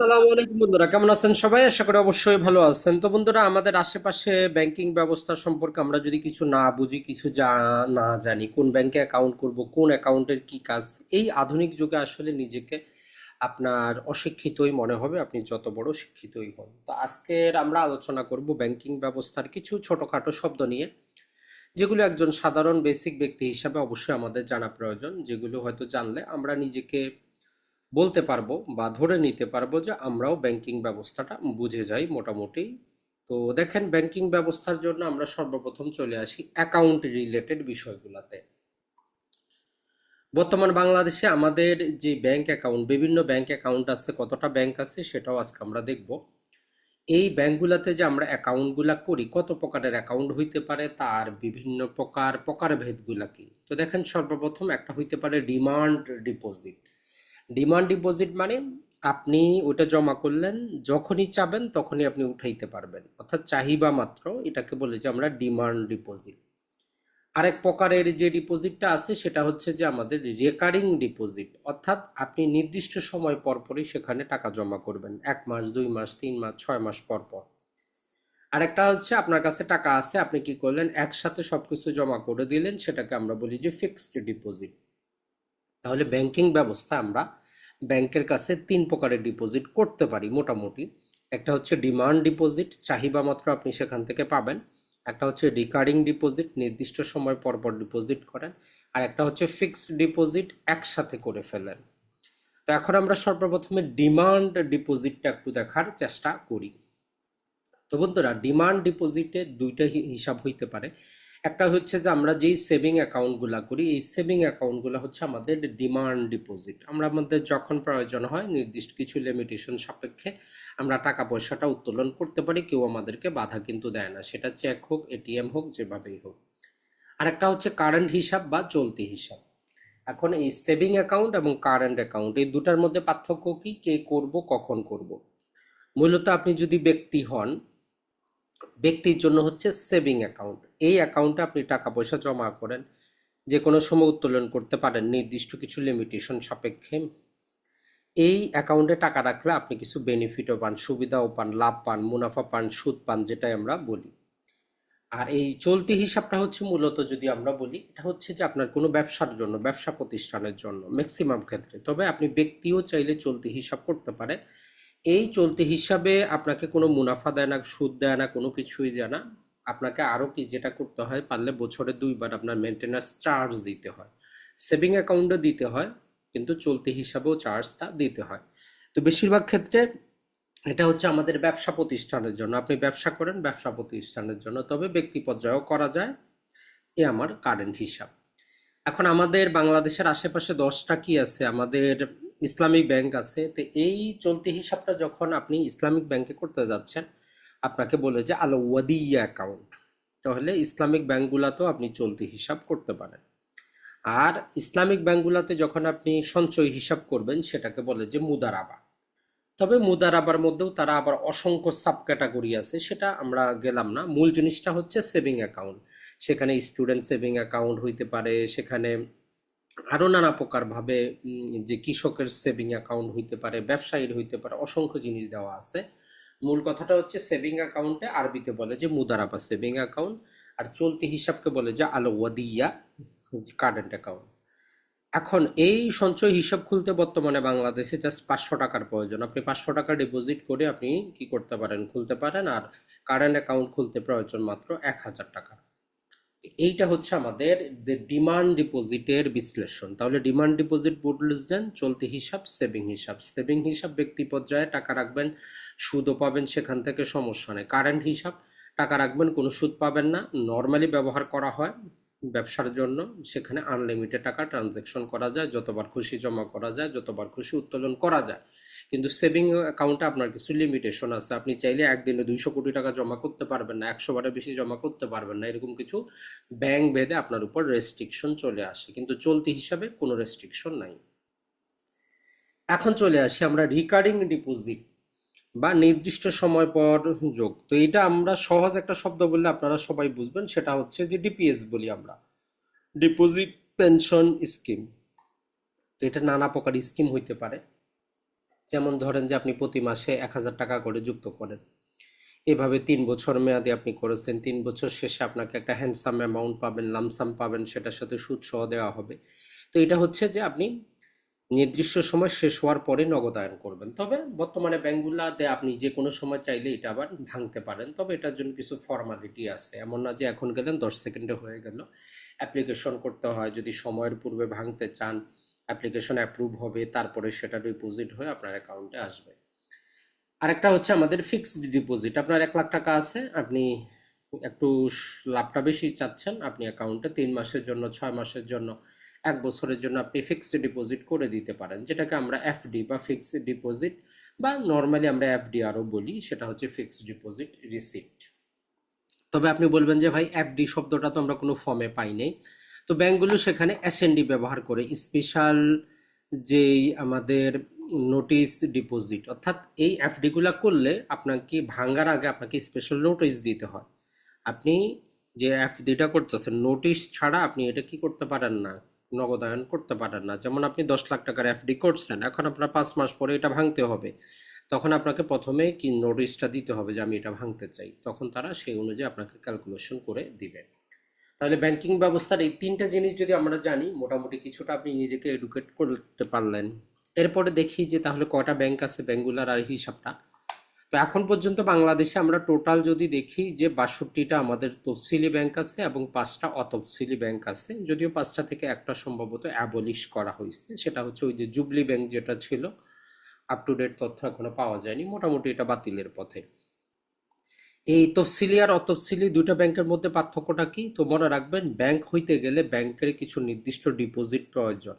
আসসালামু আলাইকুম বন্ধুরা, কেমন আছেন সবাই? আশা করি অবশ্যই ভালো আছেন। তো বন্ধুরা, আমাদের আশেপাশে ব্যাংকিং ব্যবস্থা সম্পর্কে আমরা যদি কিছু না বুঝি, কিছু যা না জানি, কোন ব্যাংকে অ্যাকাউন্ট করব, কোন অ্যাকাউন্টের কি কাজ, এই আধুনিক যুগে আসলে নিজেকে আপনার অশিক্ষিতই মনে হবে, আপনি যত বড় শিক্ষিতই হন। তো আজকের আমরা আলোচনা করব ব্যাংকিং ব্যবস্থার কিছু ছোটখাটো শব্দ নিয়ে, যেগুলো একজন সাধারণ বেসিক ব্যক্তি হিসাবে অবশ্যই আমাদের জানা প্রয়োজন, যেগুলো হয়তো জানলে আমরা নিজেকে বলতে পারব বা ধরে নিতে পারব যে আমরাও ব্যাংকিং ব্যবস্থাটা বুঝে যাই মোটামুটি। তো দেখেন ব্যাংকিং ব্যবস্থার জন্য আমরা সর্বপ্রথম চলে আসি অ্যাকাউন্ট রিলেটেড বিষয়গুলোতে। বর্তমান বাংলাদেশে আমাদের যে ব্যাংক অ্যাকাউন্ট বিভিন্ন ব্যাংক অ্যাকাউন্ট আছে, কতটা ব্যাংক আছে সেটাও আজকে আমরা দেখব। এই ব্যাংকগুলোতে যে আমরা অ্যাকাউন্টগুলা করি, কত প্রকারের অ্যাকাউন্ট হইতে পারে, তার বিভিন্ন প্রকার প্রকারভেদগুলা কি? তো দেখেন সর্বপ্রথম একটা হইতে পারে ডিমান্ড ডিপোজিট ডিমান্ড ডিপোজিট মানে আপনি ওটা জমা করলেন, যখনই চাবেন তখনই আপনি উঠাইতে পারবেন। অর্থাৎ চাহিবা মাত্র, এটাকে বলে যে আমরা ডিমান্ড ডিপোজিট আরেক প্রকারের যে ডিপোজিটটা আছে, সেটা হচ্ছে যে আমাদের রেকারিং ডিপোজিট অর্থাৎ আপনি নির্দিষ্ট সময় পর পরই সেখানে টাকা জমা করবেন। এক মাস, দুই মাস, তিন মাস, ছয় মাস পর পর। আরেকটা হচ্ছে আপনার কাছে টাকা আছে, আপনি কি করলেন? একসাথে সব কিছু জমা করে দিলেন, সেটাকে আমরা বলি যে ফিক্সড ডিপোজিট তাহলে ব্যাংকিং ব্যবস্থা আমরা ব্যাংকের কাছে তিন প্রকারের ডিপোজিট করতে পারি মোটামুটি। একটা হচ্ছে ডিমান্ড ডিপোজিট চাহিদা মাত্র আপনি সেখান থেকে পাবেন। একটা হচ্ছে রিকারিং ডিপোজিট নির্দিষ্ট সময় পর পর ডিপোজিট করেন। আর একটা হচ্ছে ফিক্সড ডিপোজিট একসাথে করে ফেলেন। তো এখন আমরা সর্বপ্রথমে ডিমান্ড ডিপোজিটটা একটু দেখার চেষ্টা করি। তো বন্ধুরা ডিমান্ড ডিপোজিটে দুইটা হিসাব হইতে পারে। একটা হচ্ছে যে আমরা যেই সেভিং অ্যাকাউন্টগুলো করি, এই সেভিং অ্যাকাউন্টগুলো হচ্ছে আমাদের ডিমান্ড ডিপোজিট আমরা আমাদের যখন প্রয়োজন হয়, নির্দিষ্ট কিছু লিমিটেশন সাপেক্ষে আমরা টাকা পয়সাটা উত্তোলন করতে পারি, কেউ আমাদেরকে বাধা কিন্তু দেয় না। সেটা চেক হোক এটিএম হোক, যেভাবেই হোক। আরেকটা হচ্ছে কারেন্ট হিসাব বা চলতি হিসাব। এখন এই সেভিং অ্যাকাউন্ট এবং কারেন্ট অ্যাকাউন্ট এই দুটার মধ্যে পার্থক্য কি? কে করব, কখন করব? মূলত আপনি যদি ব্যক্তি হন ব্যক্তির জন্য হচ্ছে সেভিং অ্যাকাউন্ট এই অ্যাকাউন্টে আপনি টাকা পয়সা জমা করেন যে কোনো সময় উত্তোলন করতে পারেন, নির্দিষ্ট কিছু লিমিটেশন সাপেক্ষে। এই অ্যাকাউন্টে টাকা রাখলে আপনি কিছু বেনিফিটও পান, সুবিধাও পান, লাভ পান, মুনাফা পান, সুদ পান, যেটাই আমরা বলি। আর এই চলতি হিসাবটা হচ্ছে মূলত যদি আমরা বলি, এটা হচ্ছে যে আপনার কোনো ব্যবসার জন্য, ব্যবসা প্রতিষ্ঠানের জন্য ম্যাক্সিমাম ক্ষেত্রে। তবে আপনি ব্যক্তিও চাইলে চলতি হিসাব করতে পারে এই চলতি হিসাবে আপনাকে কোনো মুনাফা দেয় না, সুদ দেয় না, কোনো কিছুই দেয় না। আপনাকে আরও কি যেটা করতে হয়, পারলে বছরে দুইবার আপনার মেনটেন্যান্স চার্জ দিতে হয়। সেভিং অ্যাকাউন্টে দিতে হয়, কিন্তু চলতি হিসাবেও চার্জটা দিতে হয়। তো বেশিরভাগ ক্ষেত্রে এটা হচ্ছে আমাদের ব্যবসা প্রতিষ্ঠানের জন্য। আপনি ব্যবসা করেন, ব্যবসা প্রতিষ্ঠানের জন্য, তবে ব্যক্তি পর্যায়েও করা যায়। এ আমার কারেন্ট হিসাব। এখন আমাদের বাংলাদেশের আশেপাশে দশটা কি আছে? আমাদের ইসলামিক ব্যাংক আছে, তো এই চলতি হিসাবটা যখন আপনি ইসলামিক ব্যাংকে করতে যাচ্ছেন, আপনাকে বলে যে আলো ওয়াদিয়া অ্যাকাউন্ট, তাহলে ইসলামিক ব্যাংকগুলোতেও আপনি চলতি হিসাব করতে পারেন। আর ইসলামিক ব্যাংকগুলোতে যখন আপনি সঞ্চয় হিসাব করবেন, সেটাকে বলে যে মুদারাবা। তবে মুদারাবার মধ্যেও তারা আবার অসংখ্য সাব ক্যাটাগরি আছে, সেটা আমরা গেলাম না। মূল জিনিসটা হচ্ছে সেভিং অ্যাকাউন্ট। সেখানে স্টুডেন্ট সেভিং অ্যাকাউন্ট হইতে পারে, সেখানে আরও নানা প্রকার ভাবে যে কৃষকের সেভিং অ্যাকাউন্ট হইতে পারে, ব্যবসায়ীর হইতে পারে, অসংখ্য জিনিস দেওয়া আছে। মূল কথাটা হচ্ছে সেভিং অ্যাকাউন্টে আরবিতে বলে যে মুদারাবা সেভিং অ্যাকাউন্ট আর চলতি হিসাবকে বলে যে আলো ওয়াদিয়া কারেন্ট অ্যাকাউন্ট এখন এই সঞ্চয় হিসাব খুলতে বর্তমানে বাংলাদেশে জাস্ট পাঁচশো টাকার প্রয়োজন। আপনি পাঁচশো টাকা ডিপোজিট করে আপনি কি করতে পারেন? খুলতে পারেন, আর কারেন্ট অ্যাকাউন্ট খুলতে প্রয়োজন মাত্র এক হাজার টাকা। এইটা হচ্ছে আমাদের যে ডিমান্ড ডিপোজিটের বিশ্লেষণ। তাহলে ডিমান্ড ডিপোজিট বুঝলেন চলতি হিসাব সেভিং হিসাব। সেভিং হিসাব ব্যক্তি পর্যায়ে টাকা রাখবেন, সুদও পাবেন সেখান থেকে, সমস্যা নেই। কারেন্ট হিসাব, টাকা রাখবেন, কোনো সুদ পাবেন না। নর্মালি ব্যবহার করা হয় ব্যবসার জন্য। সেখানে আনলিমিটেড টাকা ট্রানজ্যাকশন করা যায়, যতবার খুশি জমা করা যায়, যতবার খুশি উত্তোলন করা যায়। কিন্তু সেভিং অ্যাকাউন্টে আপনার কিছু লিমিটেশন আছে। আপনি চাইলে একদিনে দুইশো কোটি টাকা জমা করতে পারবেন না, একশো বারের বেশি জমা করতে পারবেন না, এরকম কিছু ব্যাংক ভেদে আপনার উপর রেস্ট্রিকশন চলে আসে। কিন্তু চলতি হিসাবে কোনো রেস্ট্রিকশন নাই। এখন চলে আসি আমরা রিকারিং ডিপোজিট বা নির্দিষ্ট সময় পর যোগ। তো এটা আমরা সহজ একটা শব্দ বললে আপনারা সবাই বুঝবেন, সেটা হচ্ছে যে ডিপিএস বলি আমরা। ডিপোজিট পেনশন স্কিম তো এটা নানা প্রকার স্কিম হইতে পারে। যেমন ধরেন যে আপনি প্রতি মাসে এক হাজার টাকা করে যুক্ত করেন। এভাবে তিন বছর মেয়াদে আপনি করেছেন, তিন বছর শেষে আপনাকে একটা হ্যান্ডসাম অ্যামাউন্ট পাবেন লামসাম পাবেন, সেটার সাথে সুদ সহ দেওয়া হবে। তো এটা হচ্ছে যে আপনি নির্দিষ্ট সময় শেষ হওয়ার পরে নগদায়ন করবেন। তবে বর্তমানে ব্যাংকগুলাতে আপনি যে কোনো সময় চাইলে এটা আবার ভাঙতে পারেন। তবে এটার জন্য কিছু ফর্মালিটি আছে। এমন না যে এখন গেলেন দশ সেকেন্ডে হয়ে গেল। অ্যাপ্লিকেশন করতে হয়, যদি সময়ের পূর্বে ভাঙতে চান। অ্যাপ্লিকেশন অ্যাপ্রুভ হবে, তারপরে সেটা ডিপোজিট হয়ে আপনার অ্যাকাউন্টে আসবে। আরেকটা হচ্ছে আমাদের ফিক্সড ডিপোজিট আপনার এক লাখ টাকা আছে, আপনি একটু লাভটা বেশি চাচ্ছেন, আপনি অ্যাকাউন্টে তিন মাসের জন্য, ছয় মাসের জন্য, এক বছরের জন্য আপনি ফিক্সড ডিপোজিট করে দিতে পারেন। যেটাকে আমরা এফডি বা ফিক্সড ডিপোজিট বা নর্মালি আমরা এফডি আরও বলি, সেটা হচ্ছে ফিক্সড ডিপোজিট রিসিপ্ট তবে আপনি বলবেন যে, ভাই এফডি শব্দটা তো আমরা কোনো ফর্মে পাই নাই। তো ব্যাংকগুলো সেখানে এসএনডি ব্যবহার করে স্পেশাল যেই আমাদের নোটিশ ডিপোজিট অর্থাৎ এই এফডিগুলো করলে আপনাকে ভাঙার আগে আপনাকে স্পেশাল নোটিশ দিতে হয়। আপনি যে এফডিটা করতেছেন নোটিশ ছাড়া আপনি এটা কি করতে পারেন না নগদায়ন করতে পারেন না। যেমন আপনি দশ লাখ টাকার এফডি করছেন, এখন আপনার পাঁচ মাস পরে এটা ভাঙতে হবে। তখন আপনাকে প্রথমে কি নোটিশটা দিতে হবে যে আমি এটা ভাঙতে চাই? তখন তারা সেই অনুযায়ী আপনাকে ক্যালকুলেশন করে দিবে। তাহলে ব্যাংকিং ব্যবস্থার এই তিনটা জিনিস যদি আমরা জানি, মোটামুটি কিছুটা আপনি নিজেকে এডুকেট করতে পারলেন। এরপরে দেখি যে তাহলে কটা ব্যাংক আছে ব্যাংকগুলার আর হিসাবটা। তো এখন পর্যন্ত বাংলাদেশে আমরা টোটাল যদি দেখি যে বাষট্টিটা আমাদের তফসিলি ব্যাংক আছে এবং পাঁচটা অতফসিলি ব্যাংক আছে, যদিও পাঁচটা থেকে একটা সম্ভবত অ্যাবলিশ করা হয়েছে। সেটা হচ্ছে ওই যে জুবলি ব্যাংক যেটা ছিল আপ টু ডেট তথ্য এখনও পাওয়া যায়নি। মোটামুটি এটা বাতিলের পথে। এই তফসিলি আর অতফসিলি দুইটা ব্যাংকের মধ্যে পার্থক্যটা কি? তো মনে রাখবেন, ব্যাংক হইতে গেলে ব্যাংকের কিছু নির্দিষ্ট ডিপোজিট প্রয়োজন।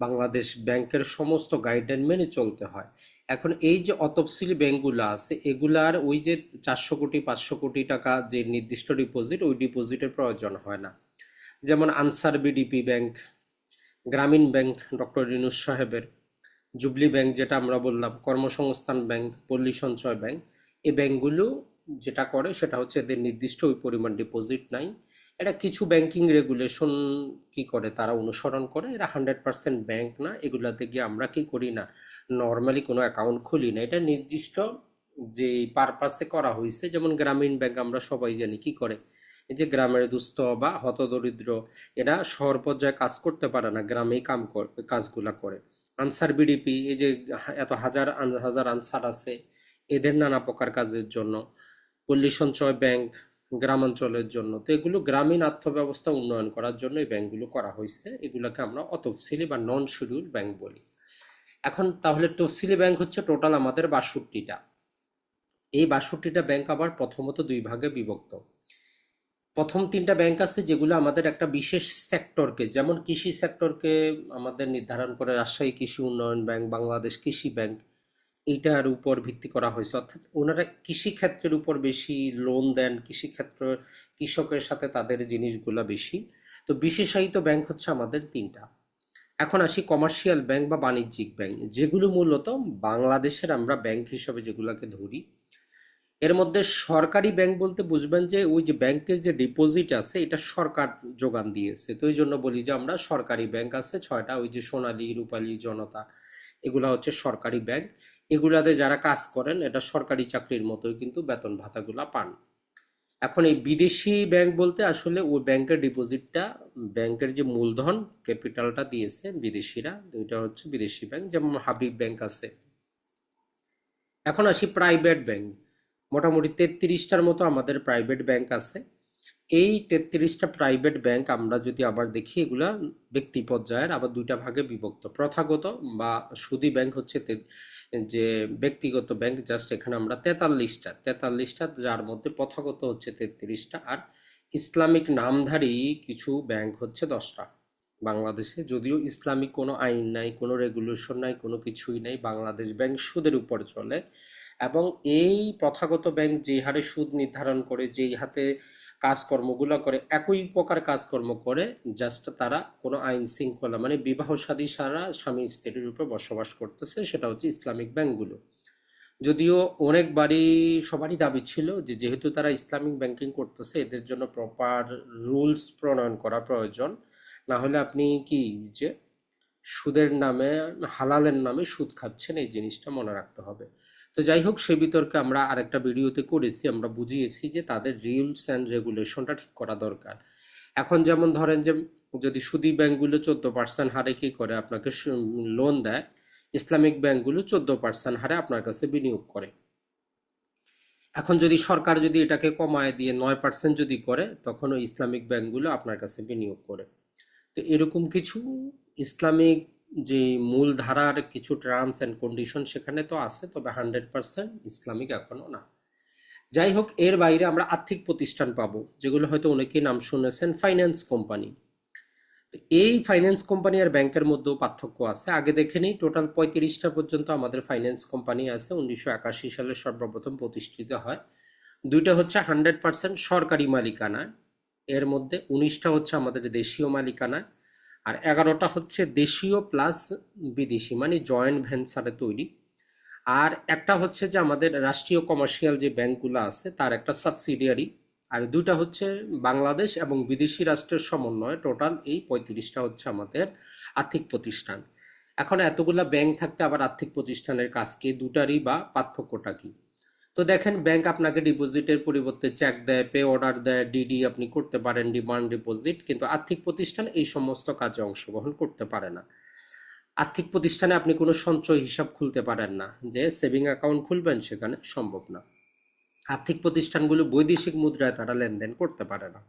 বাংলাদেশ ব্যাংকের সমস্ত গাইডলাইন মেনে চলতে হয়। এখন এই যে অতফসিলি ব্যাংকগুলো আছে, এগুলার ওই যে চারশো কোটি, পাঁচশো কোটি টাকা যে নির্দিষ্ট ডিপোজিট, ওই ডিপোজিটের প্রয়োজন হয় না। যেমন Ansar VDP bank, Grameen bank doctor রিনুস সাহেবের, জুবলি ব্যাংক যেটা আমরা বললাম, কর্মসংস্থান ব্যাংক, পল্লী সঞ্চয় ব্যাংক এই ব্যাংকগুলো যেটা করে সেটা হচ্ছে এদের নির্দিষ্ট ওই পরিমাণ ডিপোজিট নাই। এটা কিছু ব্যাংকিং রেগুলেশন কি করে তারা অনুসরণ করে, এরা হান্ড্রেড পার্সেন্ট ব্যাংক না, এগুলাতে গিয়ে আমরা কি করি না? নর্মালি কোনো অ্যাকাউন্ট খুলি না। এটা নির্দিষ্ট যে পারপাসে করা হয়েছে যেমন গ্রামীণ ব্যাংক আমরা সবাই জানি কি করে? এই যে গ্রামের দুস্থ বা হতদরিদ্র এরা শহর পর্যায়ে কাজ করতে পারে না, গ্রামেই কাম কাজগুলা করে। আনসার বিডিপি এই যে এত হাজার হাজার আনসার আছে, এদের নানা প্রকার কাজের জন্য। পল্লী সঞ্চয় ব্যাংক গ্রামাঞ্চলের জন্য। তো এগুলো গ্রামীণ অর্থব্যবস্থা উন্নয়ন করার জন্য এই ব্যাংকগুলো করা হয়েছে। এগুলোকে আমরা অতফসিলি বা নন শিডিউল ব্যাংক বলি। এখন তাহলে তফসিলি ব্যাংক হচ্ছে টোটাল আমাদের বাষট্টিটা। এই বাষট্টিটা ব্যাংক আবার প্রথমত দুই ভাগে বিভক্ত। প্রথম তিনটা ব্যাংক আছে যেগুলো আমাদের একটা বিশেষ সেক্টরকে, যেমন কৃষি সেক্টরকে আমাদের নির্ধারণ করে রাজশাহী কৃষি উন্নয়ন ব্যাংক, বাংলাদেশ কৃষি ব্যাংক এইটার উপর ভিত্তি করা হয়েছে। অর্থাৎ ওনারা কৃষিক্ষেত্রের উপর বেশি লোন দেন, কৃষিক্ষেত্র কৃষকের সাথে তাদের জিনিসগুলো বেশি। তো বিশেষায়িত ব্যাংক হচ্ছে আমাদের তিনটা। এখন আসি কমার্শিয়াল ব্যাংক বা বাণিজ্যিক ব্যাংক যেগুলো মূলত বাংলাদেশের আমরা ব্যাংক হিসাবে যেগুলোকে ধরি। এর মধ্যে সরকারি ব্যাংক বলতে বুঝবেন যে ওই যে ব্যাংকের যে ডিপোজিট আছে, এটা সরকার যোগান দিয়েছে। তো ওই জন্য বলি যে আমরা সরকারি ব্যাংক আছে, ছয়টা, ওই যে সোনালী, রূপালী, জনতা। এগুলা হচ্ছে সরকারি ব্যাংক এগুলাতে যারা কাজ করেন, এটা সরকারি চাকরির মতোই কিন্তু বেতন ভাতাগুলা পান। এখন এই বিদেশি ব্যাংক বলতে আসলে ওই ব্যাংকের ডিপোজিটটা ব্যাংকের যে মূলধন ক্যাপিটালটা দিয়েছে বিদেশিরা ওইটা হচ্ছে বিদেশি ব্যাংক যেমন হাবিব ব্যাংক আছে। এখন আসি প্রাইভেট ব্যাংক মোটামুটি তেত্রিশটার মতো আমাদের প্রাইভেট ব্যাংক আছে। এই তেত্রিশটা প্রাইভেট ব্যাংক আমরা যদি আবার দেখি, এগুলা ব্যক্তি পর্যায়ের, আবার দুইটা ভাগে বিভক্ত। প্রথাগত বা সুদি ব্যাংক হচ্ছে যে ব্যক্তিগত ব্যাংক জাস্ট এখানে আমরা তেতাল্লিশটা তেতাল্লিশটা যার মধ্যে প্রথাগত হচ্ছে তেত্রিশটা, আর ইসলামিক নামধারী কিছু ব্যাংক হচ্ছে দশটা। বাংলাদেশে যদিও ইসলামিক কোনো আইন নাই, কোনো রেগুলেশন নাই, কোনো কিছুই নাই, বাংলাদেশ ব্যাংক সুদের উপর চলে। এবং এই প্রথাগত ব্যাংক যে হারে সুদ নির্ধারণ করে, যেই হাতে কাজকর্মগুলো করে, একই প্রকার কাজকর্ম করে জাস্ট তারা কোনো আইন শৃঙ্খলা মানে বিবাহ সাদী সারা স্বামী স্ত্রীর উপর বসবাস করতেছে, সেটা হচ্ছে ইসলামিক ব্যাংকগুলো। যদিও অনেকবারই সবারই দাবি ছিল যে যেহেতু তারা ইসলামিক ব্যাংকিং করতেছে, এদের জন্য প্রপার রুলস প্রণয়ন করা প্রয়োজন। না হলে আপনি কি যে সুদের নামে, হালালের নামে সুদ খাচ্ছেন, এই জিনিসটা মনে রাখতে হবে। তো যাই হোক সে বিতর্কে আমরা আরেকটা ভিডিওতে করেছি, আমরা বুঝিয়েছি যে তাদের রুলস অ্যান্ড রেগুলেশনটা ঠিক করা দরকার। এখন যেমন ধরেন যে যদি সুদী ব্যাংকগুলো চোদ্দ পার্সেন্ট হারে কী করে আপনাকে লোন দেয়, ইসলামিক ব্যাংকগুলো চোদ্দ পার্সেন্ট হারে আপনার কাছে বিনিয়োগ করে। এখন যদি সরকার যদি এটাকে কমায় দিয়ে নয় পার্সেন্ট যদি করে, তখন ওই ইসলামিক ব্যাংকগুলো আপনার কাছে বিনিয়োগ করে। তো এরকম কিছু ইসলামিক যে মূল ধারার কিছু টার্মস অ্যান্ড কন্ডিশন সেখানে তো আছে, তবে হান্ড্রেড পার্সেন্ট ইসলামিক এখনও না। যাই হোক, এর বাইরে আমরা আর্থিক প্রতিষ্ঠান পাবো, যেগুলো হয়তো অনেকেই নাম শুনেছেন ফাইন্যান্স কোম্পানি তো এই ফাইন্যান্স কোম্পানি আর ব্যাংকের মধ্যেও পার্থক্য আছে। আগে দেখে নিই টোটাল পঁয়ত্রিশটা পর্যন্ত আমাদের ফাইন্যান্স কোম্পানি আছে, উনিশশো একাশি সালে সর্বপ্রথম প্রতিষ্ঠিত হয়। দুইটা হচ্ছে হান্ড্রেড পার্সেন্ট সরকারি মালিকানা, এর মধ্যে উনিশটা হচ্ছে আমাদের দেশীয় মালিকানা আর এগারোটা হচ্ছে দেশীয় প্লাস বিদেশি মানে জয়েন্ট ভেঞ্চারে তৈরি। আর একটা হচ্ছে যে আমাদের রাষ্ট্রীয় কমার্শিয়াল যে ব্যাংকগুলো আছে, তার একটা সাবসিডিয়ারি আর দুইটা হচ্ছে বাংলাদেশ এবং বিদেশি রাষ্ট্রের সমন্বয়ে টোটাল এই পঁয়ত্রিশটা হচ্ছে আমাদের আর্থিক প্রতিষ্ঠান। এখন এতগুলা ব্যাংক থাকতে আবার আর্থিক প্রতিষ্ঠানের কাজ কি? দুটারই বা পার্থক্যটা কি? তো দেখেন ব্যাংক আপনাকে ডিপোজিটের পরিবর্তে চেক দেয় পে অর্ডার দেয় ডিডি আপনি করতে পারেন ডিমান্ড ডিপোজিট কিন্তু আর্থিক প্রতিষ্ঠান এই সমস্ত কাজে অংশগ্রহণ করতে পারে না। আর্থিক প্রতিষ্ঠানে আপনি কোনো সঞ্চয় হিসাব খুলতে পারেন না, যে সেভিং অ্যাকাউন্ট খুলবেন সেখানে সম্ভব না। আর্থিক প্রতিষ্ঠানগুলো বৈদেশিক মুদ্রায় তারা লেনদেন করতে পারে না।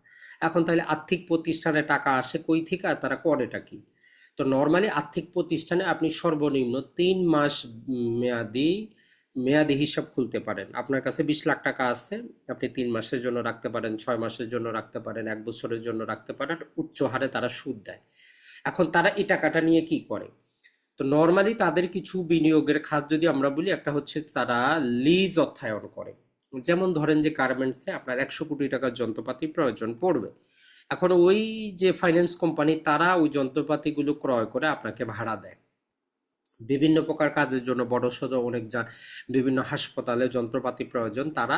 এখন তাহলে আর্থিক প্রতিষ্ঠানে টাকা আসে কই থেকে আর তারা করেটা কি? তো নর্মালি আর্থিক প্রতিষ্ঠানে আপনি সর্বনিম্ন তিন মাস মেয়াদি মেয়াদি হিসাব খুলতে পারেন। আপনার কাছে বিশ লাখ টাকা আছে, আপনি তিন মাসের জন্য রাখতে পারেন, ছয় মাসের জন্য রাখতে পারেন, এক বছরের জন্য রাখতে পারেন, উচ্চ হারে তারা সুদ দেয়। এখন তারা এই টাকাটা নিয়ে কি করে? তো নর্মালি তাদের কিছু বিনিয়োগের খাত যদি আমরা বলি, একটা হচ্ছে তারা লিজ অর্থায়ন করে। যেমন ধরেন যে গার্মেন্টসে আপনার একশো কোটি টাকার যন্ত্রপাতি প্রয়োজন পড়বে। এখন ওই যে ফাইন্যান্স কোম্পানি তারা ওই যন্ত্রপাতিগুলো ক্রয় করে আপনাকে ভাড়া দেয়। বিভিন্ন প্রকার কাজের জন্য বড় সড়ো অনেক যা বিভিন্ন হাসপাতালে যন্ত্রপাতি প্রয়োজন, তারা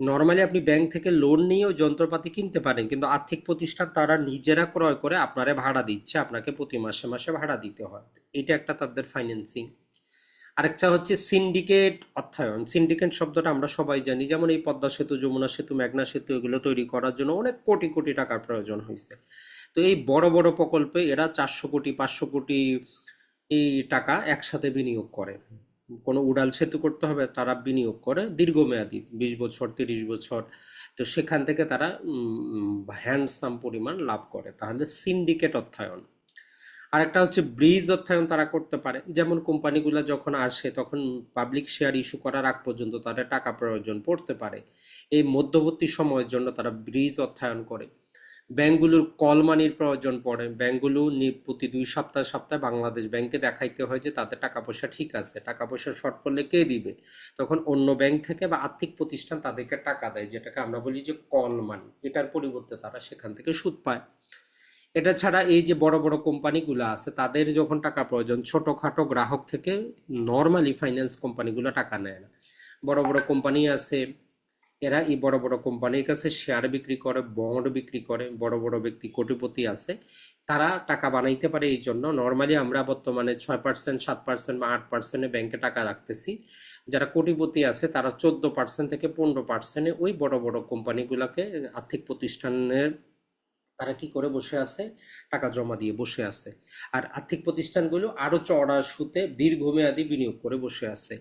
নর্মালি আপনি ব্যাংক থেকে লোন নিয়েও যন্ত্রপাতি কিনতে পারেন, কিন্তু আর্থিক প্রতিষ্ঠান তারা নিজেরা ক্রয় করে আপনারে ভাড়া দিচ্ছে, আপনাকে প্রতি মাসে মাসে ভাড়া দিতে হয়। এটা একটা তাদের ফাইন্যান্সিং আরেকটা হচ্ছে সিন্ডিকেট অর্থায়ন। সিন্ডিকেট শব্দটা আমরা সবাই জানি, যেমন এই পদ্মা সেতু, যমুনা সেতু, মেঘনা সেতু, এগুলো তৈরি করার জন্য অনেক কোটি কোটি টাকার প্রয়োজন হয়েছে তো এই বড় বড় প্রকল্পে এরা চারশো কোটি, পাঁচশো কোটি এই টাকা একসাথে বিনিয়োগ করে। কোনো উড়াল সেতু করতে হবে, তারা বিনিয়োগ করে দীর্ঘমেয়াদী, বিশ বছর, তিরিশ বছর। তো সেখান থেকে তারা হ্যান্ডসাম পরিমাণ লাভ করে। তাহলে সিন্ডিকেট অর্থায়ন। আরেকটা হচ্ছে ব্রিজ অর্থায়ন তারা করতে পারে। যেমন কোম্পানিগুলো যখন আসে, তখন পাবলিক শেয়ার ইস্যু করার আগ পর্যন্ত তাদের টাকা প্রয়োজন পড়তে পারে। এই মধ্যবর্তী সময়ের জন্য তারা ব্রিজ অর্থায়ন করে। ব্যাংকগুলোর কল মানির প্রয়োজন পড়ে। ব্যাংকগুলো প্রতি দুই সপ্তাহ, সপ্তাহে বাংলাদেশ ব্যাংকে দেখাইতে হয় যে তাদের টাকা পয়সা ঠিক আছে। টাকা পয়সা শর্ট পড়লে কে দিবে? তখন অন্য ব্যাংক থেকে বা আর্থিক প্রতিষ্ঠান তাদেরকে টাকা দেয়, যেটাকে আমরা বলি যে কল মানি এটার পরিবর্তে তারা সেখান থেকে সুদ পায়। এটা ছাড়া এই যে বড় বড় কোম্পানিগুলো আছে, তাদের যখন টাকা প্রয়োজন, ছোটখাটো গ্রাহক থেকে নর্মালি ফাইন্যান্স কোম্পানিগুলো টাকা নেয় না। বড় বড় কোম্পানি আছে এরা এই বড় বড় কোম্পানির কাছে শেয়ার বিক্রি করে বন্ড বিক্রি করে, বড় বড় ব্যক্তি কোটিপতি আছে, তারা টাকা বানাইতে পারে এই জন্য। নর্মালি আমরা বর্তমানে ছয় পার্সেন্ট সাত পার্সেন্ট বা আট পার্সেন্টে ব্যাংকে টাকা রাখতেছি। যারা কোটিপতি আছে, তারা চোদ্দ পার্সেন্ট থেকে পনেরো পার্সেন্টে ওই বড় বড় কোম্পানিগুলোকে আর্থিক প্রতিষ্ঠানের তারা কি করে বসে আছে? টাকা জমা দিয়ে বসে আছে। আর আর্থিক প্রতিষ্ঠানগুলো আরও চড়া সুতে দীর্ঘমেয়াদী বিনিয়োগ করে বসে আছে।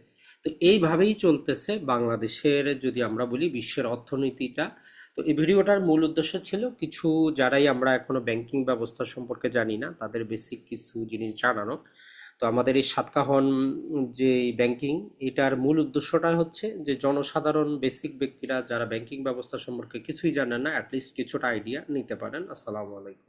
তো এইভাবেই চলতেছে বাংলাদেশের, যদি আমরা বলি বিশ্বের অর্থনীতিটা। তো এই ভিডিওটার মূল উদ্দেশ্য ছিল কিছু যারাই আমরা এখনও ব্যাংকিং ব্যবস্থা সম্পর্কে জানি না, তাদের বেসিক কিছু জিনিস জানানো। তো আমাদের এই সাতকাহন যে ব্যাংকিং এটার মূল উদ্দেশ্যটা হচ্ছে যে জনসাধারণ বেসিক ব্যক্তিরা যারা ব্যাংকিং ব্যবস্থা সম্পর্কে কিছুই জানেন না অ্যাটলিস্ট কিছুটা আইডিয়া নিতে পারেন। আসসালামু আলাইকুম।